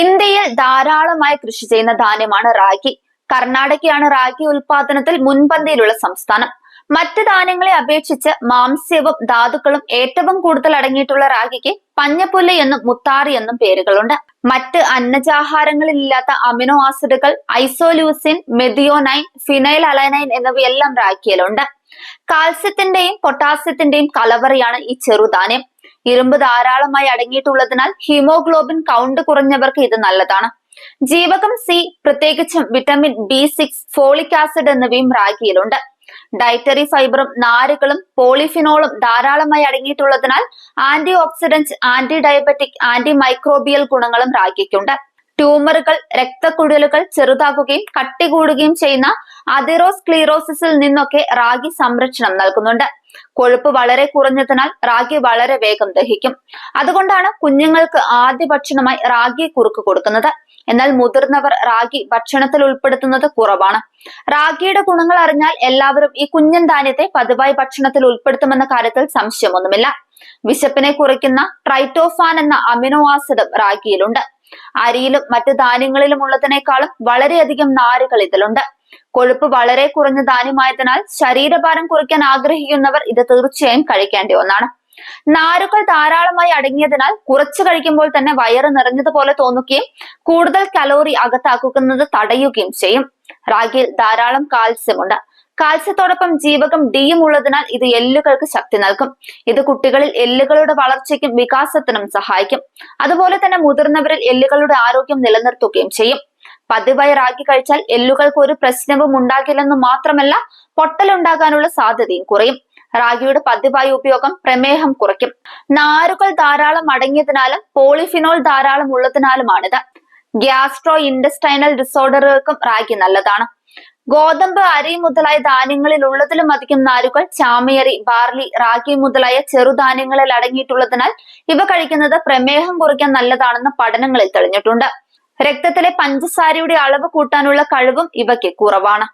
ഇന്ത്യയിൽ ധാരാളമായി കൃഷി ചെയ്യുന്ന ധാന്യമാണ് റാഗി. കർണാടകയാണ് റാഗി ഉൽപാദനത്തിൽ മുൻപന്തിയിലുള്ള സംസ്ഥാനം. മറ്റ് ധാന്യങ്ങളെ അപേക്ഷിച്ച് മാംസ്യവും ധാതുക്കളും ഏറ്റവും കൂടുതൽ അടങ്ങിയിട്ടുള്ള റാഗിക്ക് പഞ്ഞപ്പുല്ല് എന്നും മുത്താറി എന്നും പേരുകളുണ്ട്. മറ്റ് അന്നജാഹാരങ്ങളിലില്ലാത്ത അമിനോ ആസിഡുകൾ ഐസോലൂസിൻ മെതിയോനൈൻ ഫിനൈൽ അലൈനൈൻ എന്നിവയെല്ലാം റാഗിയിലുണ്ട്. കാൽസ്യത്തിന്റെയും പൊട്ടാസ്യത്തിന്റെയും കലവറയാണ് ഈ ചെറുധാന്യം. ഇരുമ്പ് ധാരാളമായി അടങ്ങിയിട്ടുള്ളതിനാൽ ഹീമോഗ്ലോബിൻ കൗണ്ട് കുറഞ്ഞവർക്ക് ഇത് നല്ലതാണ്. ജീവകം സി പ്രത്യേകിച്ചും vitamin B six folic acid എന്നിവയും റാഗിയിലുണ്ട്. ഡയറ്ററി ഫൈബറും നാരുകളും പോളിഫിനോളും ധാരാളമായി അടങ്ങിയിട്ടുള്ളതിനാൽ antioxidant anti diabetic anti microbial ഗുണങ്ങളും റാഗിക്കുണ്ട്. ട്യൂമറുകൾ രക്തക്കുഴലുകൾ ചെറുതാക്കുകയും കട്ടി കൂടുകയും ചെയ്യുന്ന അതിറോസ്ക്ലീറോസിസിൽ നിന്നൊക്കെ റാഗി സംരക്ഷണം നൽകുന്നുണ്ട്. കൊഴുപ്പ് വളരെ കുറഞ്ഞതിനാൽ റാഗി വളരെ വേഗം ദഹിക്കും. അതുകൊണ്ടാണ് കുഞ്ഞുങ്ങൾക്ക് ആദ്യ ഭക്ഷണമായി റാഗി കുറുക്ക് കൊടുക്കുന്നത്. എന്നാൽ മുതിർന്നവർ റാഗി ഭക്ഷണത്തിൽ ഉൾപ്പെടുത്തുന്നത് കുറവാണ്. റാഗിയുടെ ഗുണങ്ങൾ അറിഞ്ഞാൽ എല്ലാവരും ഈ കുഞ്ഞൻ ധാന്യത്തെ പതിവായി ഭക്ഷണത്തിൽ ഉൾപ്പെടുത്തുമെന്ന കാര്യത്തിൽ സംശയമൊന്നുമില്ല. വിശപ്പിനെ കുറയ്ക്കുന്ന ട്രൈറ്റോഫാൻ എന്ന അമിനോ ആസിഡും റാഗിയിലുണ്ട്. അരിയിലും മറ്റു ധാന്യങ്ങളിലും ഉള്ളതിനേക്കാളും വളരെയധികം നാരുകൾ ഇതിലുണ്ട് കൊഴുപ്പ് വളരെ കുറഞ്ഞ ധാന്യമായതിനാൽ ശരീരഭാരം കുറയ്ക്കാൻ ആഗ്രഹിക്കുന്നവർ ഇത് തീർച്ചയായും കഴിക്കേണ്ട ഒന്നാണ്. നാരുകൾ ധാരാളമായി അടങ്ങിയതിനാൽ കുറച്ച് കഴിക്കുമ്പോൾ തന്നെ വയറ് നിറഞ്ഞതുപോലെ തോന്നുകയും കൂടുതൽ കലോറി അകത്താക്കുന്നത് തടയുകയും ചെയ്യും. റാഗിയിൽ ധാരാളം കാൽസ്യമുണ്ട് കാൽസ്യത്തോടൊപ്പം ജീവകം ഡിയും ഉള്ളതിനാൽ ഇത് എല്ലുകൾക്ക് ശക്തി നൽകും. ഇത് കുട്ടികളിൽ എല്ലുകളുടെ വളർച്ചയ്ക്കും വികാസത്തിനും സഹായിക്കും. അതുപോലെ തന്നെ മുതിർന്നവരിൽ എല്ലുകളുടെ ആരോഗ്യം നിലനിർത്തുകയും ചെയ്യും. പതിവായി റാഗി കഴിച്ചാൽ എല്ലുകൾക്ക് ഒരു പ്രശ്നവും ഉണ്ടാകില്ലെന്ന് മാത്രമല്ല പൊട്ടലുണ്ടാകാനുള്ള സാധ്യതയും കുറയും. റാഗിയുടെ പതിവായ ഉപയോഗം പ്രമേഹം കുറയ്ക്കും. നാരുകൾ ധാരാളം അടങ്ങിയതിനാലും പോളിഫിനോൾ ധാരാളം ഉള്ളതിനാലുമാണിത്. ഗ്യാസ്ട്രോ ഇൻഡസ്റ്റൈനൽ ഡിസോർഡറുകൾക്കും റാഗി നല്ലതാണ്. ഗോതമ്പ് അരി മുതലായ ധാന്യങ്ങളിൽ ഉള്ളതിലും അധികം നാരുകൾ ചാമയരി ബാർലി റാഗി മുതലായ ചെറുധാന്യങ്ങളിൽ അടങ്ങിയിട്ടുള്ളതിനാൽ ഇവ കഴിക്കുന്നത് പ്രമേഹം കുറയ്ക്കാൻ നല്ലതാണെന്ന് പഠനങ്ങളിൽ തെളിഞ്ഞിട്ടുണ്ട്. രക്തത്തിലെ പഞ്ചസാരയുടെ അളവ് കൂട്ടാനുള്ള കഴിവും ഇവയ്ക്ക് കുറവാണ്.